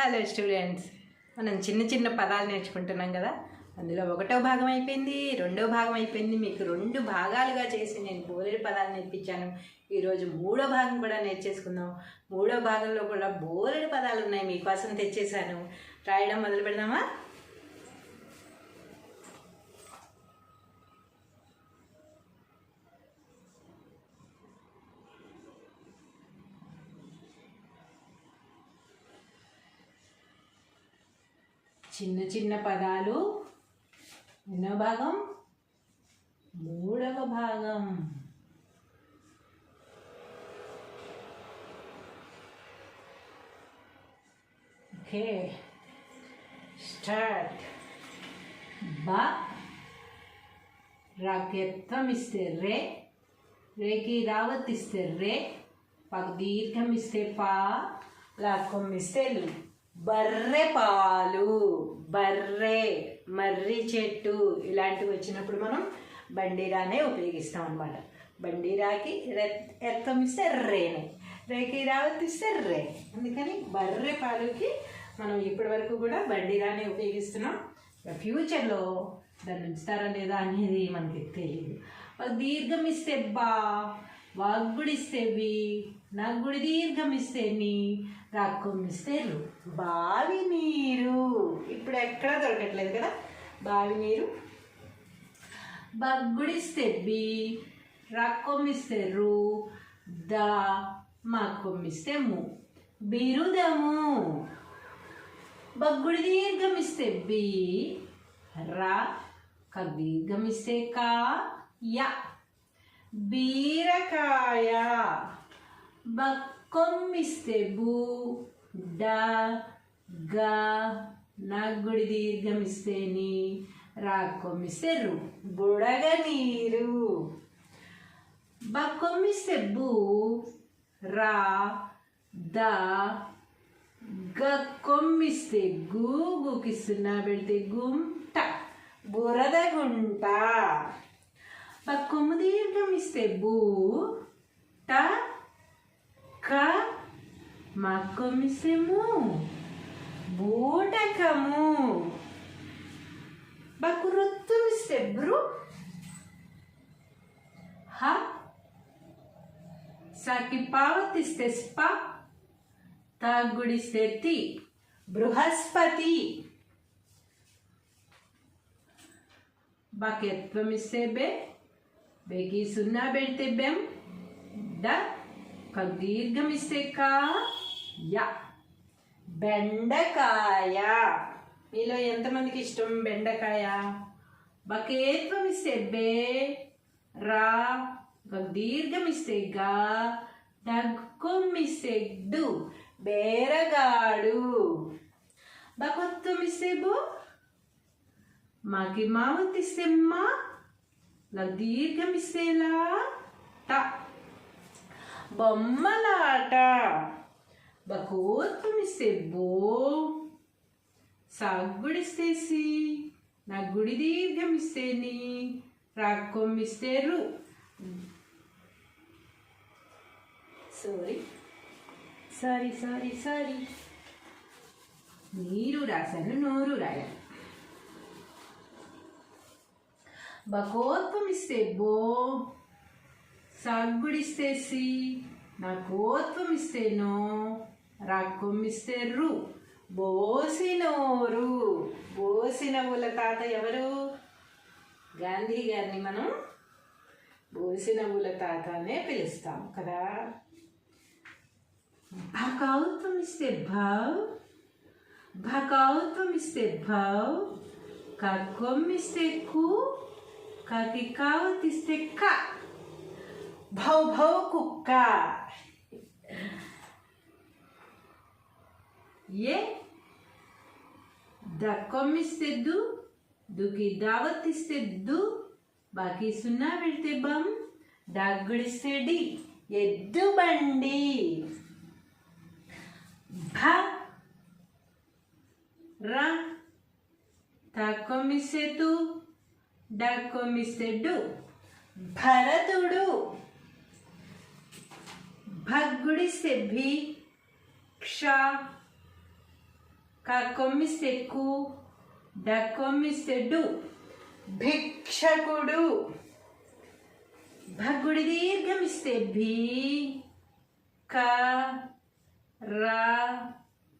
Hello students మనం చిన్న చిన్న పదాలు నేర్చుకుంటున్నాం కదా? అందులో ఒకటో భాగం అయిపోయింది రెండో భాగం అయిపోయింది. మీకు రెండు భాగాలుగా చేసి నేను బోలెడు పదాలు నేర్పించాను. ఈరోజు మూడో భాగం కూడా నేర్చేసుకుందాం. మూడో భాగంలో కూడా బోలెడు పదాలు ఉన్నాయి మీకోసం తెచ్చేసాను రాయడం మొదలు పెడదామా? చిన్న చిన్న పదాలు. ఎన్నో భాగం? మూడవ భాగం. ఓకే. స్టార్ట్. బ. రాకెత్తం ఇస్తే రే. రేకి రావత్ ఇస్తే రే. పగ దీర్ఘం ఇస్తే పా. లాక్కం ఇస్తే లు. బర్రె పాలు బర్రె మర్రి చెట్టు ఇలాంటివి వచ్చినప్పుడు మనం బండిరానే ఉపయోగిస్తాం అనమాట బండిరాకి రె- ఎత్తం ఇస్తే రేనే రేకి రావత్ ఇస్తే రే. అందుకని బర్రె పాలుకి మనం ఇప్పటి వరకు కూడా బండిరానే ఉపయోగిస్తున్నాం. ఫ్యూచర్లో దాన్ని ఉంచుతారా లేదా అనేది మనకి తెలియదు దీర్ఘం ఇస్తే బా వాగ్గుడి వి నగ్గుడి దీర్ఘమిస్తే నీ రక్కం రు. బావి నీరు. ఇప్పుడు ఎక్కడ దొరకట్లేదు కదా? బావి నీరు. బగ్గుడిస్తే బి రక్కొమ్మిస్తే రు. ద మక్కొమ్మిస్తే ము. బిరుదము. బగ్గుడి దీర్ఘమిస్తే బి రా క దీర్ఘమిస్తే కా య. బీరకాయ. బక్కొమ్మిస్తే బు డ గ నగ్గుడి దీర్ఘమిస్తే నీ రాకొమ్మిస్తే రు బుడగ నీరు. బక్కొమ్మిస్తే బూ రా ద గక్కొమ్మిస్తే గూ గుకి సున్నా పెడితే గుంట బురద గుంట. పక్కొమ్ము దీర్ఘం ఇస్తే బూ ట క మక్కొమ్మిస్తే ము బూటకము బక్కు రొత్తుమిస్తే బ్రు హ సాకి పావతిస్తే స్ప తాగుడిస్తే తి బృహస్పతి బకెత్వం ఇస్తే బే బేకి సున్నా పెడితే బెం డ క దీర్ఘం ఇస్తే య బెండకాయ మీలో ఎంతమందికి ఇష్టం బెండకాయ బకేత్వం ఇస్తే బే రా ఒక దీర్ఘం ఇస్తే గా దగ్గం ఇస్తే డు బేరగాడు బకొత్వం ఇస్తే బో మాకి మావతిస్తే మా దీర్ఘం ఇస్తే ట బొమ్మలాట బకోత్వం ఇస్తే బో సాగుడిస్తే సి నా గుడి దీర్ఘం ఇస్తే ని రాక్కొమ్ ఇస్తే రు సారీ సారీ సారీ సారీ నీరు రాశాను నోరు రాయాలి బకోత్వం బో సాగుడిస్తే సి నా కోత్వం ఇస్తే నో రాక్కొమ్ రు బోసినోరు. బోసినవుల తాత ఎవరు? గాంధీ గారిని మనం బోసినవుల తాత అనే పిలుస్తాం కదా. భకౌత్వం ఇస్తే భావ్ భకౌత్వం ఇస్తే భావ్ కక్కొమ్ ఇస్తే కు కకి కావత్ ఇస్తే క భౌ భౌ కుక్క ఏ దక్కొమ్మిస్తే దు దుకి దావత్ ఇస్తే దు బాకీ సున్నా పెడితే బం దగ్గుడిస్తే డి ఎద్దు బండి భ ర తక్కొమ్మిస్తే తు డక్కు డు భరతుడు. భగ్గుడిస్తే భి క్ష. కక్కొమ్మిస్తే కు డక్కొమ్మిస్తే డు భిక్షకుడు. భగ్గుడి దీర్ఘమిస్తే భీ క. రా.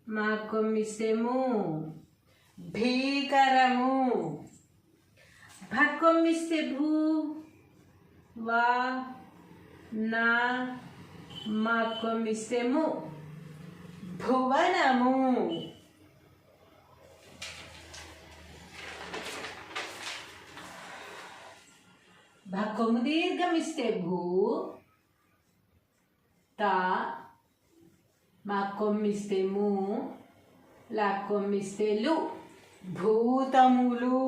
మా కొమ్మిస్తే ము భీకరము. భక్కొమ్మిస్తే భూ వా నా మా కొమ్మిస్తే ము భువనము భక్కొమ్ము దీర్ఘమిస్తే భూ తా మా కొమ్మిస్తే ము లా కొమ్మిస్తే లు భూతములు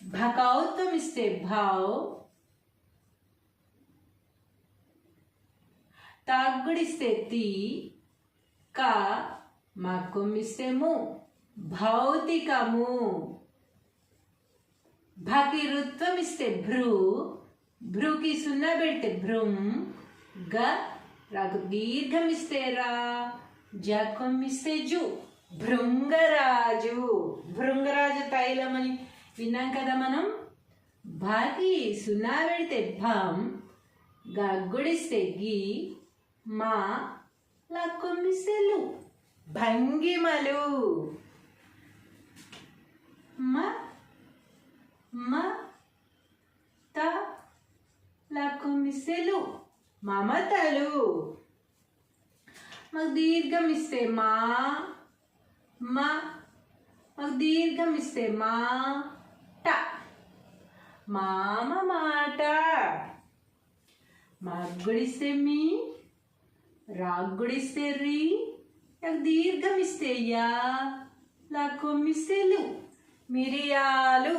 భకౌత్వమిస్తే భావ్ తాగ్గుడిస్తే తీ క మా కొమ్మిస్తే ము భౌతికము భకి రుత్వం ఇస్తే భ్రూ భ్రూకి సున్నా పెడితే భ్రూం గ రాకు దీర్ఘం ఇస్తే రా జకం ఇస్తే జు భృంగరాజు భృంగరాజు తైలం అని విన్నాం కదా మనం? బాకి సున్నా పెడితే భం గగ్గుడిస్తే గి మా లక్కొమ్మిస్తే భంగిమలు మా మ త లకుమిసెలు మమతలు. మాకు దీర్ఘం ఇస్తే మా మా మాకు దీర్ఘం ఇస్తే మా ట మామ మాట. మగ్గుడిస్తే మీ రాగ్గుడిస్తే రీ నాకు దీర్ఘం ఇస్తే యా మిరియాలు.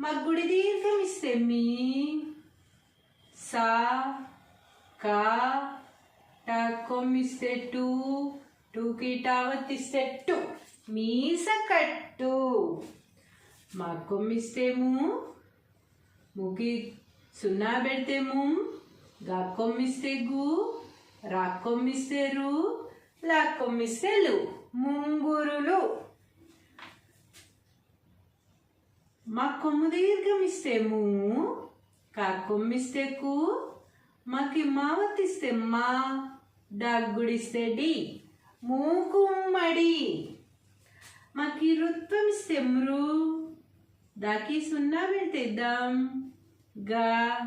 మగ్గుడి దీర్ఘం ఇస్తే మీ సా కా టా కొమ్మిస్తే టూ టూకి టావత్తిస్తే టు మీస కట్టు మా కొమ్మిస్తే ముకి ముగి సున్నా పెడితే ము గా కొమ్మిస్తే గు రా కొమ్మిస్తే లా ముంగురులు. మా కొమ్ము దీర్ఘమిస్తేము ఇస్తే కా కొమ్మిస్తే కు మాకి మావతిస్తే మా డగ్గుడిస్తే డి మూకుమ్మడి. మాకి రుత్వమిస్తే మృ దాకి సున్నా పెడితే దం గా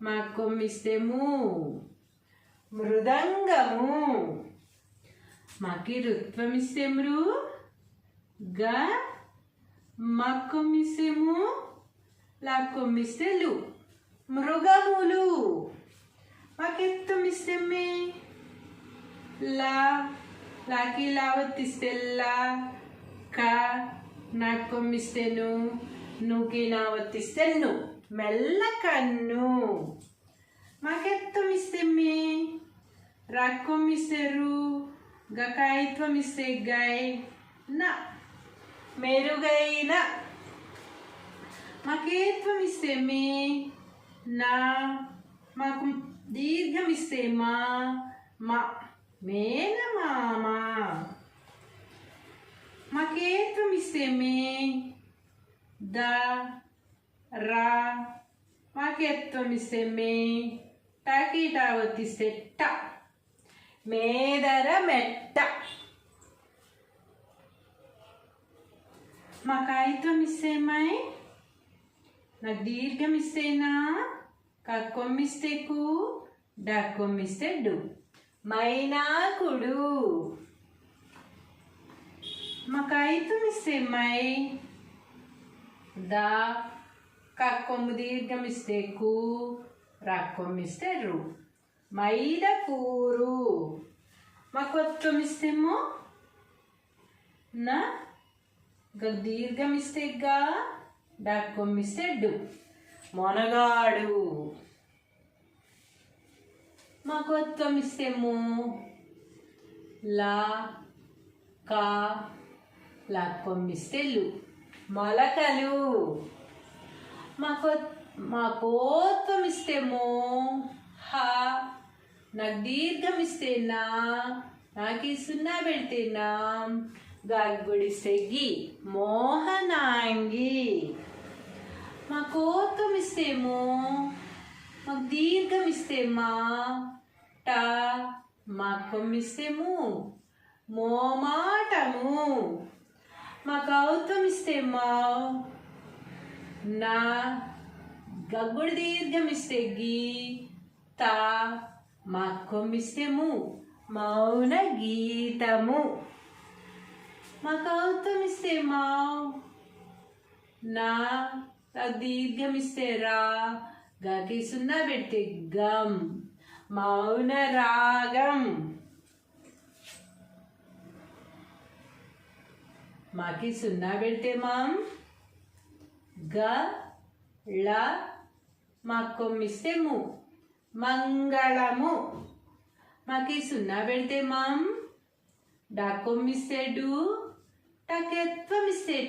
మా కొమ్మిస్తే ము మృదంగము మాకి రుత్వం ఇస్తే మృ గా మా కొమ్మిస్తే లు మృగములు మాకెత్తమిస్తే మే లా లాకి లావత్తిస్తే లా కా నాకొమ్మిస్తేను కొమ్మిస్తే ను ను మెల్ల కన్ను. మాకెత్తం ఇస్తే మే రాక్కం ఇస్తే రు గకాయిత్వం ఇస్తే గై నా మెరుగైన. మాకేత్వం ఇస్తే మే నా మాకు దీర్ఘం ఇస్తే మా మా మేనమామ. మాకేత్వం ఇస్తే మే ద రా మాకెత్తో ఇస్తే మే టాకి టావత్తిస్తే ట మేదర మెట్ట మా కాగితం ఇస్తేమై నాకు దీర్ఘం ఇస్తేనా కక్కొమ్మిస్తే కు డక్కొమ్మిస్తే డు మైనాకుడు మా కాగితం ఇస్తే మై దా కక్కొమ్ము దీర్ఘం ఇస్తే కు రక్కొమ్మిస్తే రు మైద కూరు మా కొత్తమిస్తేమో నా గ దీర్ఘం ఇస్తే గా డక్కొమ్మిస్తే డు మొనగాడు మా కొత్తమిస్తేమో లా కా లాక్కొమ్మిస్తే లు మొలకలు. మాకో మా కోత్వం ఇస్తేమో హ నాకు దీర్ఘం ఇస్తేనా నాకు సున్నా పెడితేనా నాం గగ్గుడిస్తే గి మోహనాంగి. మా కోతం ఇస్తేమో మాకు దీర్ఘం ఇస్తేమా మా ట మా కొమ్మిస్తేము మోమాటము? మా కౌతం మావ్. నా గగ్గుడు దీర్ఘం ఇస్తే గీ. తా మా కొమ్మిస్తేము మౌన గీతము. మా కౌతం ఇస్తే నా దీర్ఘం ఇస్తే రా. గకి సున్నా పెడితే గం. మౌన రాగం. మాకి సున్నా పెడితే మాం గ ళ మా కొమ్మిస్తే ము మంగళము. మాకి సున్నా పెడితే మాం డా కొమ్మిస్తే డు టకెత్వం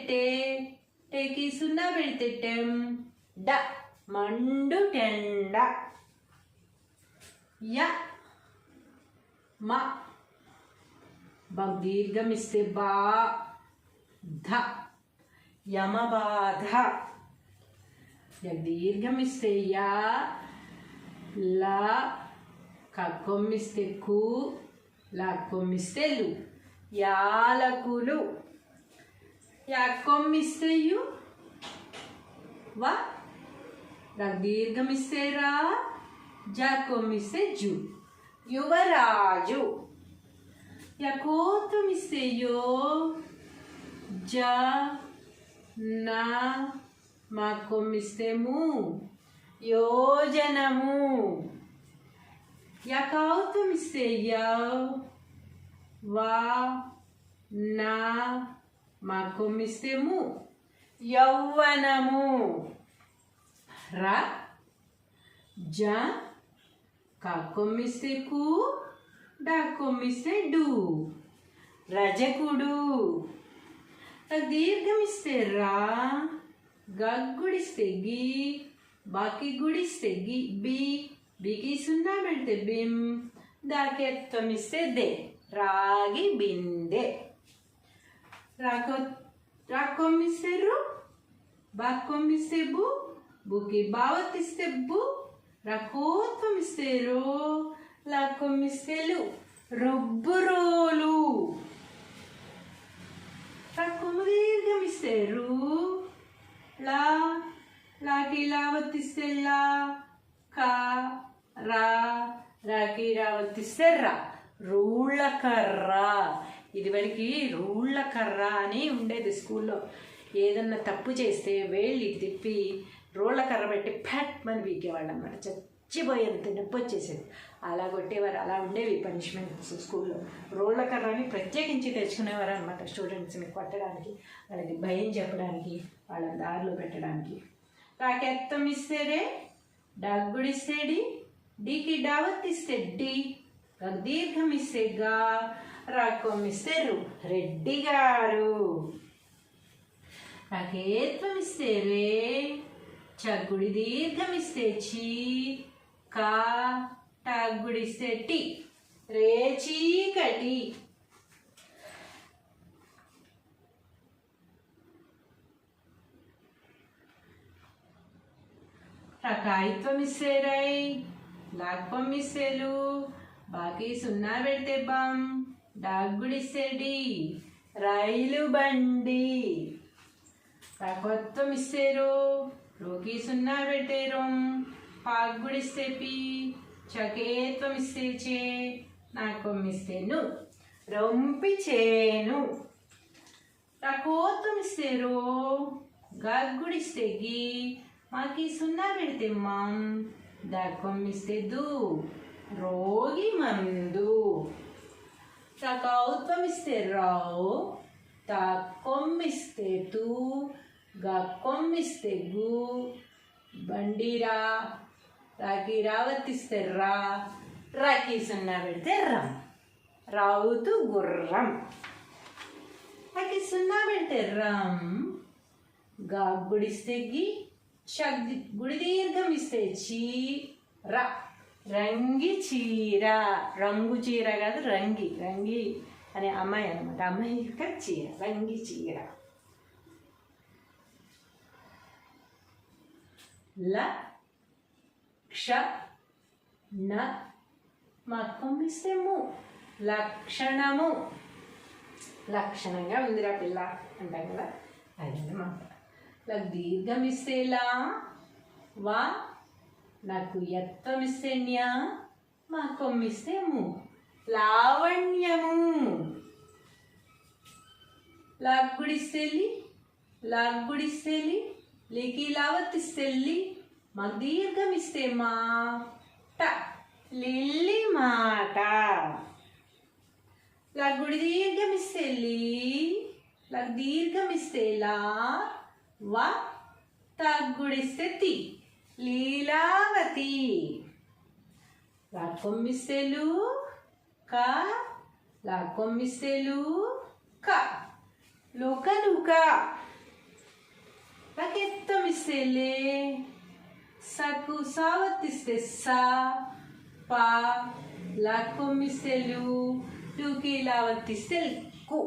టే టేకి సున్నా పెడితే టెం. డ మండు టెండ య మ. బ బా. ధ యమబాధ దీర్ఘమిస్తే యా ల కక్కొమ్మిస్తే కు లా లు యాలకులు యా కొమ్మిస్తే యు వ రా రా జా కొమ్మిస్తే జు యువరాజు యకోతమిస్తే యో జ నా మా కొమ్మిస్తే ము యోజనము యా కౌతం ఇస్తే యవ్ వా నా మా కొమ్మిస్తే ము యౌవనము ర జ కా కు డా కొమ్మిస్తే డు రజకుడు నాకు దీర్ఘం ఇస్తే రా గగ్గుడిస్తే గి బాకి గుడిస్తే గి బి బికి సున్నా పెడితే బిం దాకి ఎత్తం ఇస్తే దే రాగి బిందె రాకొ రాకొమ్మిస్తే రు బాక్కొమ్మిస్తే బు బుకి బావతిస్తే బు రకోత్వమిస్తే రో తక్కువ లు రొబ్బు రోలు దీర్ఘమిస్తే లా లాకి లావత్తిస్తే లా కా రా రాకి రావత్తిస్తే రా రూళ్ళ కర్ర ఇదివరకు రూళ్ళ కర్ర అని ఉండేది స్కూల్లో. ఏదన్నా తప్పు చేస్తే వేళ్ళు తిప్పి రోళ్ళ కర్ర పెట్టి ఫ్యాట్ మని బీగేవాళ్ళు అనమాట చచ్చిపోయేంత నొప్పి వచ్చేసేది అలా కొట్టేవారు అలా ఉండేవి పనిష్మెంట్స్ స్కూల్లో. రోళ్ళ కర్రని ప్రత్యేకించి తెచ్చుకునేవారు అనమాట స్టూడెంట్స్ని కొట్టడానికి వాళ్ళకి భయం చెప్పడానికి వాళ్ళ దారిలో పెట్టడానికి. రాకెత్తం ఇస్తేరే డగ్గుడిస్తే డీకి డావత్ ఇస్తే డి దీర్ఘం ఇస్తే గా రాకం ఇస్తే రు రెడ్డి గారు. రాకేత్వం ఇస్తే రే చగ్గుడి దీర్ఘం ఇస్తే చీ కా టాగ్గుడిస్తే టి రే చీకటి. రకాయిత్వం ఇస్తే లాక్పం బాకీ సున్నా పెడితే బాం డాగ్గుడి డి రైలు బండి. రకొత్వం ఇస్తేరు రోకి సున్నా పెట్టేరు పాగ్గుడిస్తే పి చకేత్వం ఇస్తే చే నాకొమ్మిస్తేను రొంపి చేను రకోత్వం ఇస్తేరు గగ్గుడిస్తే గి మాకి సున్నా పెడితే గు బండిరా రాకి రావతిస్తే రా రాకి సున్నా పెడితే రమ్ రావుతూ గుర్రం రాకి సున్నా పెడితే గా గుడిస్తే గి షగ్ గుడి దీర్ఘం ఇస్తే చీ ర రంగి చీర రంగు చీర కాదు రంగి రంగి అనే అమ్మాయి అనమాట అమ్మాయి యొక్క చీర రంగి చీర ల క్ష న మక్కంపిస్తే ము లక్షణము. లక్షణంగా ఉందిరా పిల్ల. అంటాం కదా. అదన్నమాట. నాకు దీర్ఘం ఇస్తే లా వా. నాకు ఎత్తం ఇస్తే న్యా మా కొమ్మిస్తే ము లావణ్యము. లాగ్గుడిస్తేలి లాగ్గుడిస్తేలి లేకి లావత్తిస్తేలి మా దీర్ఘం ఇస్తే మాట ట లిల్లి మాట లగ్గుడి దీర్ఘం ఇస్తే లీ లగ్ దీర్ఘం ఇస్తే లా వ తగ్గుడిస్తే తి లీలావతి లాక్కొమ్మిస్తేలు క లాక్కొమ్మిస్తేలు క లోక లూక లకెత్తమిస్తేలే లే సావత్తిస్తే సా పా లాక్కొమ్మిస్తేలు టూకి లావత్తిస్తే కు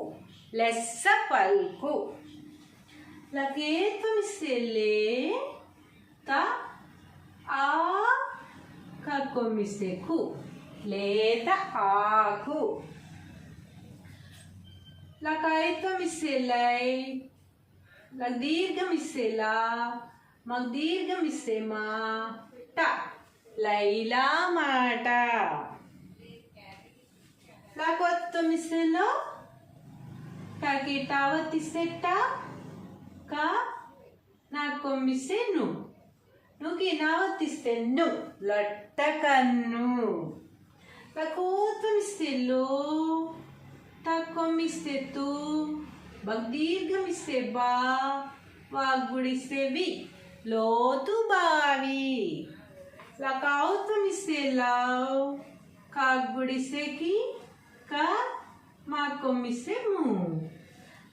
లెస్స పల్కు లకేత్వమిస్తే లే త ఆ కక్కొమ్మిస్తే కు లేత ఆకు లకాయత్వమిస్తే లై లక్ దీర్ఘమిస్తే లా మగ్ దీర్ఘమిస్తే మా ట లైలా మాట లాకొత్తమిస్తే లో టకి టావత్తిస్తే ట క నాకొమ్మిస్తే ను నువ్వుకి నావత్తిస్తే ను లొట్ట కన్ను లకోత్వమిస్తే లో తక్కువమిస్తే తూ భగ్దీర్ఘమిస్తే బా వాగ్గుడిస్తే వి లోతు బావి. లకావుత్వమిస్తే లావ్ కాగ్గుడిస్తే కి క మా కొమ్మిసే ము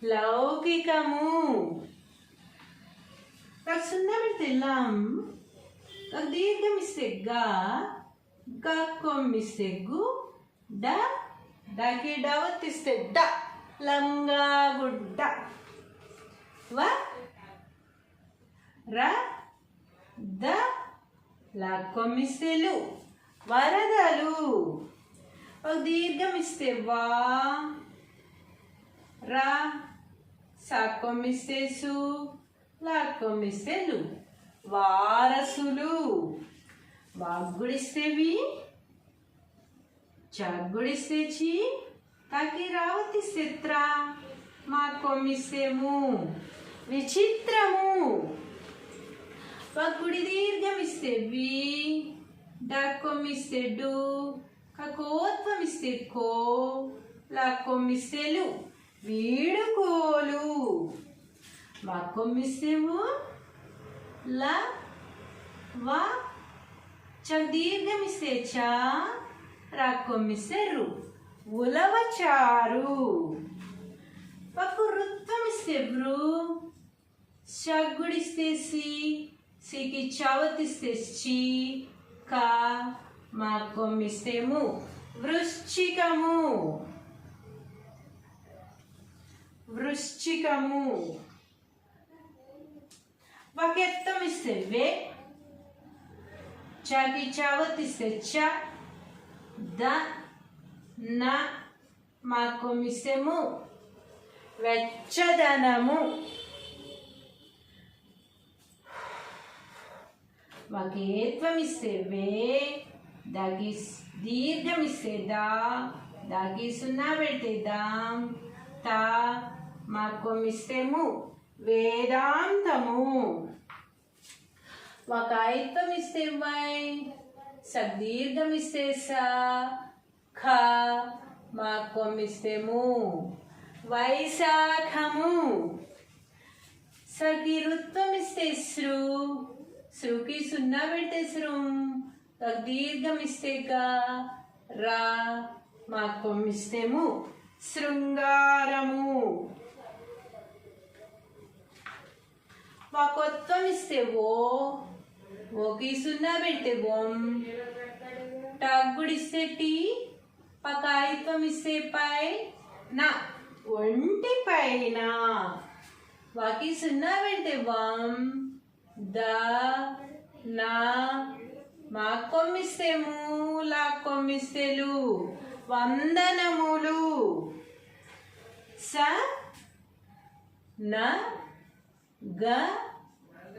లౌకికము. నాకు సున్నా పెడితే లం నాకు దీర్ఘమిస్తే గా గా కొమ్మిస్తే గు డ డకి డవత్తిస్తే డ లంగా గుడ్డ. వ ర ద లాక్కొమ్మిస్తేలు వరదలు ఒక దీర్ఘమిస్తే వా రా సాక్కొమ్మిస్తే సు లాక్కొమ్మిస్తే లు వారసులు వాగ్గుడిస్తేవి చగ్గుడిస్తే చి తాకి రావతిస్తే త్రా మా కొమ్మిస్తేము విచిత్రము పగ్గుడి దీర్ఘమిస్తే వి డక్కొమ్మిస్తే డు కకోత్వమిస్తే కో లాక్కొమ్మిస్తే లు వీడుకోలు. వాక్కొమ్మిస్తేము ల వ చ దీర్ఘమిస్తే చ రాక్కొమ్మిస్తే రు ఉలవచారు. పక్కు వృత్తమిస్తే వృ షగ్గుడిస్తే సి సికి చవతిస్తే చి క మా కొమ్మిస్తేము వృశ్చికము వృశ్చికము వకెత్తమిస్తే వే చకి చవతిస్తే చ ద న మా కొమ్మిస్తేము వెచ్చదనము వకేత్వమిస్తే వే దాకి దీర్ఘమిస్తే దా దాకి సున్నా పెడితే దాం తా మా వేదాంతము. వేదాంతము వకాయిత్వమిస్తే వై సదీర్ఘం ఇస్తే సా ఖ మా ఇస్తేము వైశాఖము. సగిరుత్వం ఇస్తే శ్రు శ్రుకి సున్నా పెడితే శృం దీర్ఘమిస్తే రా మాకు మిస్తేము శృంగారము. వాకొత్వమిస్తే ఓ ఓకి సున్నా పెడితే బొమ్ టగ్గుడిస్తే టీ పకాయిత్వం ఇస్తే పై నా ఒంటి పైన. వాకి సున్నా పెడితే ద నా మా కొమ్మిస్తే మూలా కొమ్మిస్తేలు వందనములు. స న గ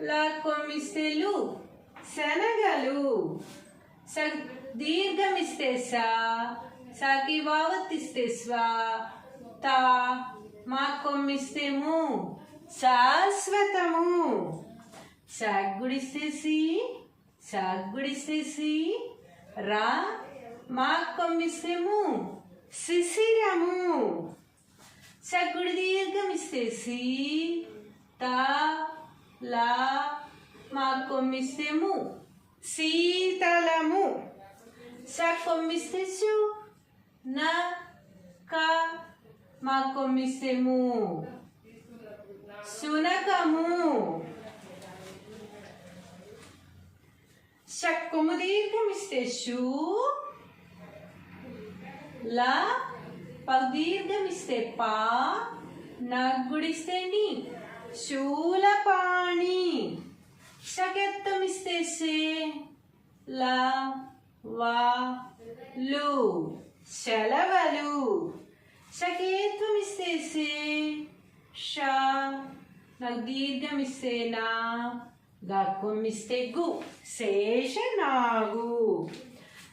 లా కొమ్మిస్తేలు శనగలు. స దీర్ఘమిస్తే సా సాకి వావత్తిస్తే స్వా తా మా కొమ్మిస్తేము శాశ్వతము. సాగుడిస్తే గుడిసేసి సాగుడిస్తే గుడిసేసి రా మా కొమ్మిస్తే శిశిరము. సగ్గుడి దీర్ఘమిసేసి తా లా మా కొమ్మిస్తే శీతలము. స న సు నా క మా కొమ్మిస్తే ము సునకము శక్కుము దీర్ఘమిస్తే షూ లా పదీర్ఘమిస్తే పా నగ్గుడిస్తే ని శూలపాణి షకెత్తమిస్తే సే లా వా లు శలవలు షకేత్వమిస్తే సే ష నాకు దీర్ఘమిస్తే నా గక్కుమిస్తే గు శేషనాగు.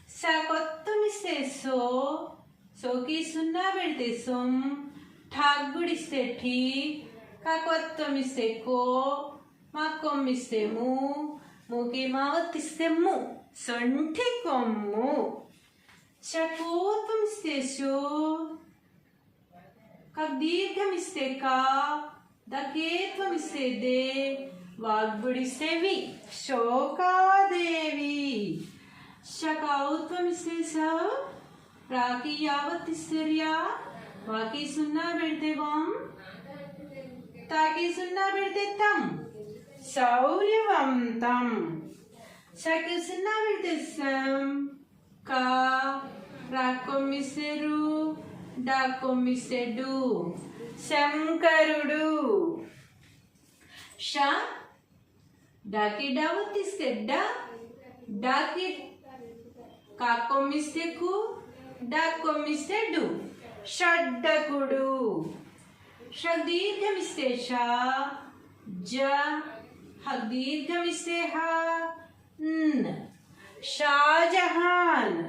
స కొత్తమిస్తే సో సోకి సున్నా పెడితే సొమ్ ఠాగ్గుడిస్తే ఠీ కాకొత్తమిస్తే కో మా కొమ్మిస్తే ము మూకి మావత్తిస్తే ము సొంఠి కొమ్ము శకోత్వమిస్తే షో దీర్ఘమిస్తే కా దకేత్వమిస్తే దే వాగ్బుడిస్తే వి శోకాదేవి. శకౌత్వమిస్తే స రాకి యావత్తిస్తే ర్యా వాకి సున్నా పెడితే వాం. తాకి సున్నా పెడితే తం. శౌర్యవంతం. శకి సున్నా పెడితే సం కా. రాకొమ్మిస్తే రు డాకొమ్మిస్తే డు శంకరుడు ష డాకి డావత్తిస్తే డా డాకి కాకొమ్మిస్తే కు డాకొమ్మిస్తే డు షడ్డకుడు షదీర్ఘమిస్తే ష జ హదీర్ఘమిస్తే హ న్ షాజహాన్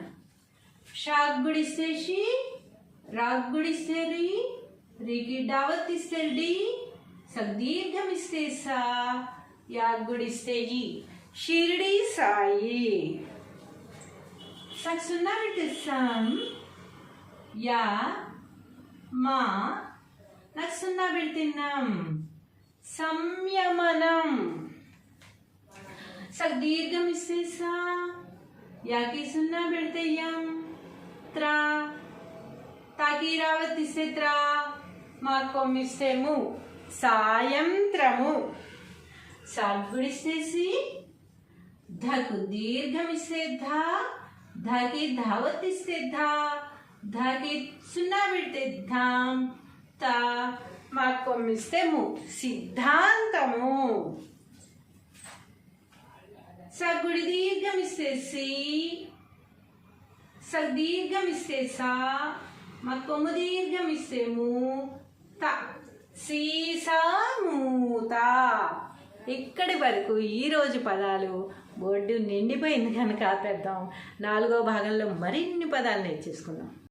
షాగ్గుడిస్తే షి రాగ్గుడిస్తే రి రికి డావత్తిస్తే డి సదీర్ఘమిస్తే సా యాగ్గుడిస్తే ఈ షిరిడి సాయి. సక్సున్నా పెడితే సం యా మా నాకు సున్నా పెడుతున్నాం సంయమనం. సగ దీర్ఘం ఇస్తే సా యాకి సున్నా పెడితే యం త్రా తాకి రావత్తిస్తే త్రా. మా కొమ్మిస్తే ము సాయంత్రము. సాగుడిస్తేసి ధకు దీర్ఘమిస్తే ధా ధకి ధావత్తిస్తే ధా ధకి సున్నా పెడితే ధాం తా మా కొమ్మిస్తే ము సిద్ధాంతము సగుడి దీర్ఘమిస్తే సి సదీర్ఘమిస్తే సా మా కొమ్ము దీర్ఘమిస్తే ము త సీసామూత ఇక్కడి వరకు ఈరోజు పదాలు బోర్డు నిండిపోయింది కనుక ఆపేద్దాం. నాలుగో భాగంలో మరిన్ని పదాలు నేర్చేసుకుందాం.